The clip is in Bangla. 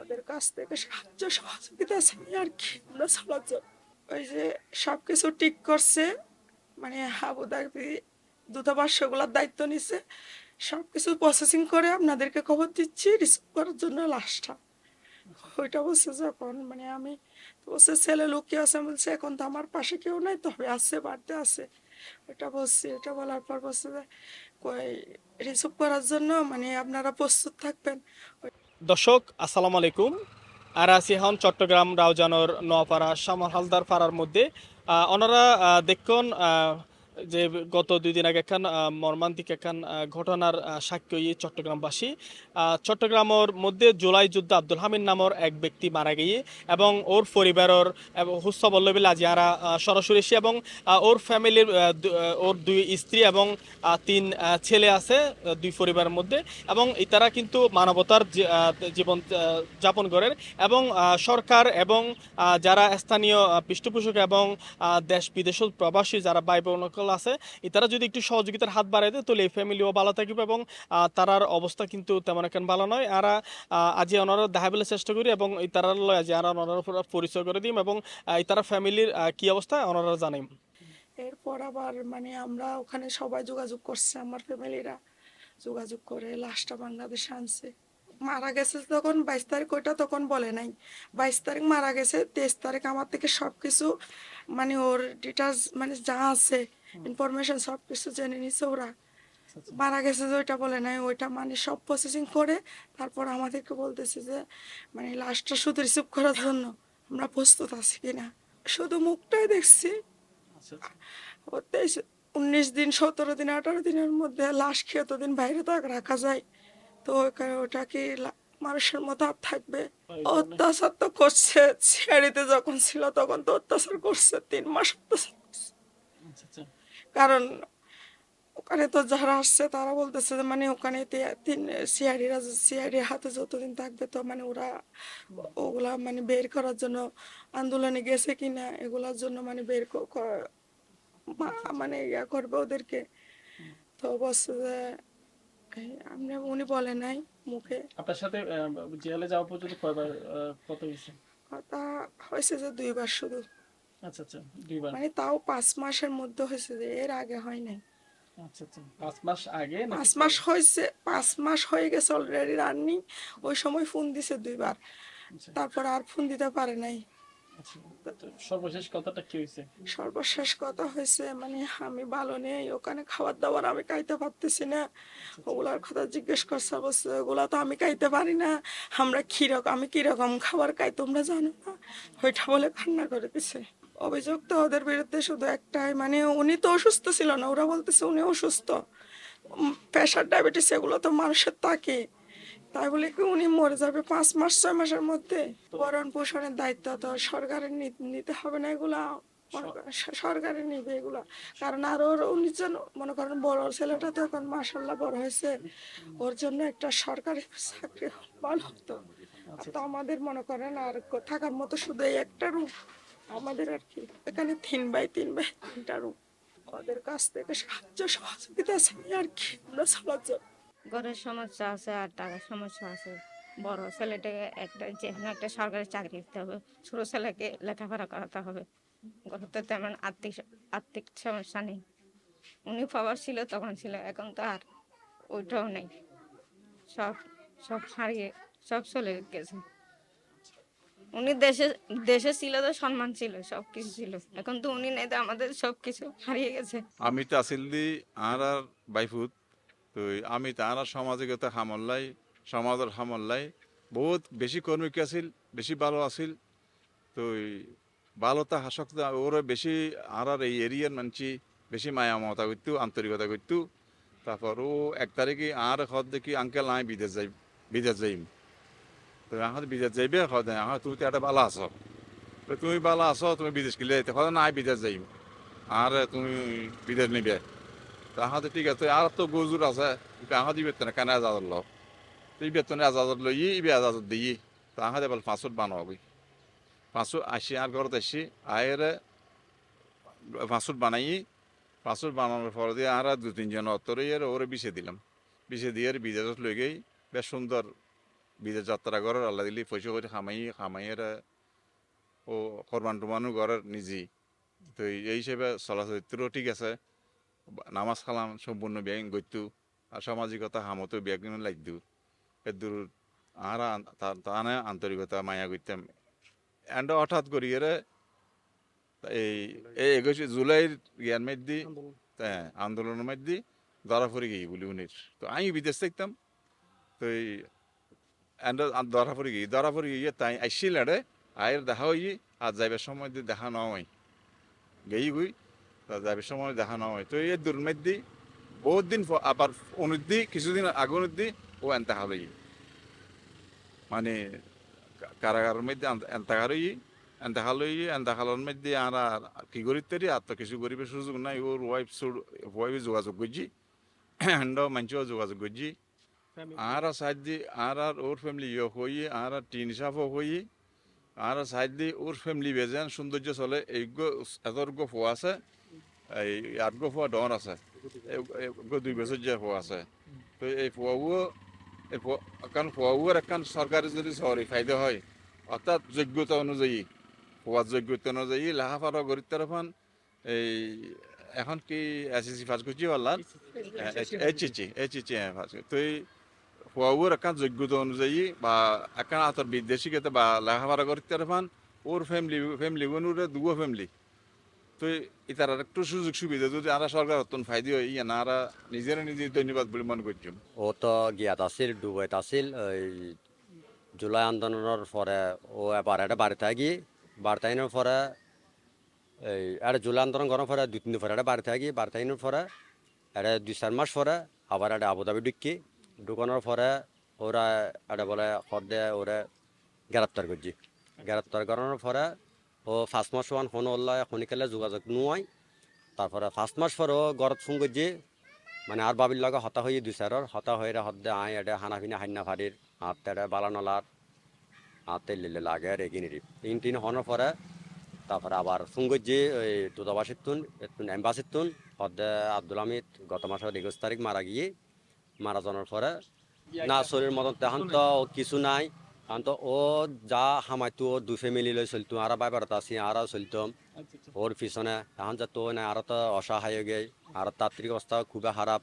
ওদের কাছ থেকে সাহায্য সহযোগিতা চাই আর কি আমরা জন্য ওই যে সবকিছু ঠিক করছে মানে আবুধাবি দূতাবাস সেগুলোর দায়িত্ব নিছে, সবকিছু প্রসেসিং করে আপনাদেরকে খবর দিচ্ছি রিসিভ করার জন্য লাস্টটা ওইটা বলছে যখন মানে আমি বলছে, ছেলে লুকিয়ে আছে বলছে, এখন তো আমার পাশে কেউ নাই, তবে আছে, বাড়িতে আছে। ওইটা বলছি, এটা বলার পর বলছে যে, কই রিসিভ করার জন্য মানে আপনারা প্রস্তুত থাকবেন। দর্শক, আসসালামু আলাইকুম। আর আছি হন চট্টগ্রাম, রাউজানোর, নোয়াপাড়া, শ্যামল হালদার পাড়ার মধ্যে। ওনারা দেখুন যে গত দুই দিন আগে একখান মর্মান্তিক একখান ঘটনার সাক্ষ্য সাক্ষী হয়ে চট্টগ্রামবাসী চট্টগ্রামের মধ্যে জুলাই যুদ্ধ আব্দুল হামিদ নামর এক ব্যক্তি মারা গিয়ে এবং ওর পরিবারের এবং হুস্তা বল্লবী লাজিয়ারা আহ, সরাসরি এসে এবং ওর ফ্যামিলির ওর দুই স্ত্রী এবং তিন ছেলে আছে দুই পরিবারের মধ্যে এবং তারা কিন্তু মানবতার জীবন যাপন করেন এবং সরকার এবং যারা স্থানীয় পৃষ্ঠপোষক এবং দেশ বিদেশ প্রবাসী যারা ভাই বোনকল আছে। তারা যদি একটু সহযোগিতার হাত বাড়ায় দেয়, তাহলে এই ফ্যামিলিও ভালো থাকবে এবং তারার অবস্থা কিন্তু তেমন এখন ভালো নয়। আর আজ ওনারা দেখা বলে চেষ্টা করি এবং তারার লয় আজ আর পরিচয় করে দিম এবং তারা ফ্যামিলির কি অবস্থা ওনারা জানাই এরপর আবার মানে আমরা ওখানে সবাই যোগাযোগ করছে, আমার ফ্যামিলিরা যোগাযোগ করে, লাশটা বাংলাদেশে আনছে। মারা গেছে তখন বাইশ তারিখ, ওইটা তখন বলে নাই। বাইশ তারিখ মারা গেছে, তেইশ তারিখ আমার থেকে সবকিছু মানে ওর ডিটেলস মানে যা আছে ইনফরমেশন সব কিছু জেনে নিছে ওরা। মারা গেছে যে ওইটা বলে নাই ওইটা মানে সব প্রসেসিং করে তারপর আমাদেরকে বলতেছে যে মানে লাশটা শুধু রিসিভ করার জন্য আমরা প্রস্তুত আছি কিনা। শুধু মুখটাই দেখছি। উনিশ দিন সতেরো দিন আঠারো দিনের মধ্যে লাশ খেয়ে এতদিন বাইরে তো রাখা যায়। তো ওটা কি মানুষের মতো আর থাকবে? অত্যাচার তো করছে। ছেড়িতে যখন ছিল তখন তো অত্যাচার করছে। তিন মাস অত্যাচার করছে। কারণ ওখানে তো যারা আসছে তারা বলতেছে যে মানে ওখানে তে- তিন সিআইডিরা সিআইডির হাতে যতদিন থাকবে তো মানে ওরা ওগুলা মানে বের করার জন্য আন্দোলনে গেছে কিনা এগুলার জন্য মানে বের মানে ইয়া করবে ওদেরকে। তো বলছে যে আপনি উনি বলে নাই মুখে। আপনার সাথে জেলে যাওয়া পর্যন্ত কয়বার কত হয়েছে? কথা হয়েছে যে দুইবার শুধু। আচ্ছা আচ্ছা দুইবার। মানে তাও পাঁচ মাসের মধ্যে হয়েছে যে এর আগে হয় নাই। আচ্ছা আচ্ছা পাঁচ মাস আগে পাঁচ মাস হয়েছে পাঁচ মাস হয়ে গেছে অলরেডি রানিং ওই সময় ফোন দিছে দুইবার। আচ্ছা, তারপর আর ফোন দিতে পারে নাই। সর্বশেষ কথাটা কি হয়েছে? সর্বশেষ কথা হয়েছে মানে আমি ভালো নেই ওখানে খাবার দাবার আমি খাইতে পারতেছি না। ওগুলার কথা জিজ্ঞেস করছে অবশ্য ওগুলা তো আমি খাইতে পারি না। আমরা কীরকম আমি কীরকম খাবার খাই তোমরা জানো না? ওইটা বলে কান্না করে দিছে। অভিযোগ তো ওদের বিরুদ্ধে শুধু একটাই মানে উনি তো অসুস্থ ছিল না ওরা বলতেছে উনি অসুস্থ। প্রেশার ডায়াবেটিস এগুলো তো মানুষের থাকে। তাই বলে কি উনি মরে যাবে পাঁচ মাস ছয় মাসের মধ্যে? বরণ পোষণের দায়িত্ব তো সরকারের নিতে হবে না এগুলা। সরকারের নিবে এগুলা। কারণ আর ওর উনি জন মনে করেন বড় ছেলেটা তো এখন মাসাল্লাহ বড় হয়েছে। ওর জন্য একটা সরকারি চাকরি ভালো হতো তো আমাদের মনে করেন আর থাকার মতো শুধু একটা রুম আমাদের আর কি? এখানে তিন বাই তিন বাই তিনটা রুম ওদের কাছ থেকে সাহায্য সহযোগিতা আছে আর কি? ঘরের সমস্যা আছে আর টাকার সমস্যা আছে। বড় ছেলেটাকে একটা, যে একটা সরকারি চাকরি দিতে হবে। ছোট ছেলেকে লেখাপড়া করাতে হবে। ঘরে তো তেমন আর্থিক আর্থিক সমস্যা নেই। উনি পাওয়ার ছিল, তখন ছিল। এখন তো আর ওইটাও নেই। সব সব হারিয়ে, সব চলে গেছে। উনি দেশে দেশে ছিল তো সম্মান ছিল, সব কিছু ছিল। এখন তো উনি নেই তো, আমাদের সব কিছু হারিয়ে গেছে। আমি তো আসিলি আর আর বাইফুত, তো আমি তার সামাজিকতা হামল্লাই, সমাজের হামল্লাই। বহুত বেশি কর্মিক আছিল, বেশি ভালো আছিল, তো ভালো তা হাসক ওর বেশি আর আর এই এরিয়ার মানছি, বেশি মায়া মমতা করতো আন্তরিকতা করতো তারপর ও এক তারিখে আর হদ দেখি আঙ্কেল আয় বিদেশ যাই, বিদেশ যাইম। তো আহ বিদেশ যাইবে হদ আহ তুমি তো একটা ভালো আছো। তুমি ভালো আছো, তুমি বিদেশ গেলে হদ না আয় বিদেশ যাইম। আর তুমি বিদেশ নিবে। তাহাতে ঠিক আছে, আর তো গজুর আছে তাহা দিবে না কেন আজাদ ল তুই বেতনে আজাদ লই, ইবে আজাদ দিই। তাহাতে বল পাঁচশো বানাবি পাঁচশো আসি আর ঘরত আসি আয়ের পাঁচশো বানাই পাঁচশো বানানোর পর দিয়ে আর দু তিনজন অতরে এর ওরে বিছে দিলাম। বিছে দিয়ে বিদেশ লই গেই বেশ সুন্দর বিদেশ যাত্রা করার আল্লাহ দিলি পয়সা করে খামাই খামাইয়ের ও কোরবান টুমানো ঘরের নিজেই। তো এই হিসেবে চলাচরিত্রও ঠিক আছে। নামাজ খালাম সম্পূর্ণ ব্যাগ গইতু আর সামাজিকতা হামতো ব্যাগ লাগতু এদুর আর তানে আন্তরিকতা মায়া করতাম এন্ড হঠাৎ করি এরে এই এই একুশে জুলাইয়ের ইয়ার মধ্যে হ্যাঁ আন্দোলনের মধ্যে ধরা পড়ে গিয়ে বলি উনির তো আমি বিদেশ দেখতাম তো এই এন্ড ধরা পড়ে গিয়ে, ধরা পড়ে গিয়ে তাই আইসিল আরে, আয়ের দেখা হই, আর যাইবার সময় দিয়ে দেখা না হয়, গেই গুই যাইবার সময় দেখা না হয়। তো এই দূর মধ্যে বহুত দিন আবার অনুদ্দি কিছুদিন আগে অনুদ্দি ও এন্তাহাল হই মানে কারাগারের মধ্যে এন্তাহার হই এন্তাহাল হই এন্তাহালের মধ্যে আর আর কি করি তেরি, আর তো কিছু করিবে সুযোগ নাই। ওর ওয়াইফ ওয়াইফ যোগাযোগ করছি। এন্ড মানুষও যোগাযোগ করছি। আর সাহায্যে আর আর ওর ফ্যামিলি ইয়ে হই আর আর টিন সাফও হই আর সাহায্যে ওর ফ্যামিলি বেজেন সৌন্দর্য চলে এই এতর গো ফো আছে এই আট গো ফোয়া ডন আছে দুই বছর যে ফো আছে তো এই ফোয়াও এই কারণ ফোয়াও একখান সরকারি যদি সরি ফায়দা হয় অর্থাৎ যোগ্যতা অনুযায়ী ফোয়ার যোগ্যতা অনুযায়ী লেখাপড়া গরিব তরফান এই এখন কি এসএসসি পাস করছি বললাম এইচএসসি এইচএসসি হ্যাঁ পাস তো এই ফোয়ার একখান যোগ্যতা অনুযায়ী বা একখান আতর বিদেশিকতা বা লেখাপড়া গরিব তরফান ওর ফ্যামিলি ফ্যামিলি ওনুরে দুগো ফ্যামিলি তো এটার একটু সুযোগ সুবিধা যদি আরা সরকার অত্যন্ত ফায়দা হয় ইয়া না আরা নিজে ধন্যবাদ বলে মনে করছি ও তো গিয়াত আছিল ডুবাইত আছিল জুলাই আন্দোলনের পরে ও এবার এটা বাড়িতে থাকি বাড়িতে আইনের পরে এই এটা জুলাই আন্দোলন করার পরে দুই তিন দিন পরে এটা বাড়িতে থাকি বাড়িতে আইনের পরে এটা দুই চার মাস পরে আবার এটা আবুধাবি ঢুকি ঢুকানোর পরে ওরা এটা বলে সদে ওরা গ্রেপ্তার করছি। গ্রেপ্তার করানোর পরে ও ফার্স্ট মাস ওয়ান ফোন ওল্লা শনিকালে যোগাযোগ নোয়াই। তারপরে ফার্স্ট মাস পরে ও ঘরত ফোন করছি। মানে আর বাবির লগে হতা হয়ে দুসারর হতা হয়ে হদ্দে আয় এটা হানা ফিনা হান্না ফাড়ির, হাত বালানলার হাতে লিলে লাগে আর এগিয়ে নিরি। তিন তিন হনের পরে তারপরে আবার সুঙ্গজি ওই দূতাবাসের তুন এম্বাসির তুন হদ্দে আব্দুল হামিদ গত মাসের একুশ তারিখ মারা গিয়ে মারা যাওয়ার পরে না শরীর মতন তেহান তো কিছু নাই। তখন তো ও যা হামাইতো ও দু ফ্যামিলি লই চলতো আর বাইবার আছি আরও চলতাম ওর পিছনে তখন যে তো নাই আর তো অসহায় হয়ে গে আর তাত্ত্বিক অবস্থা খুবই খারাপ।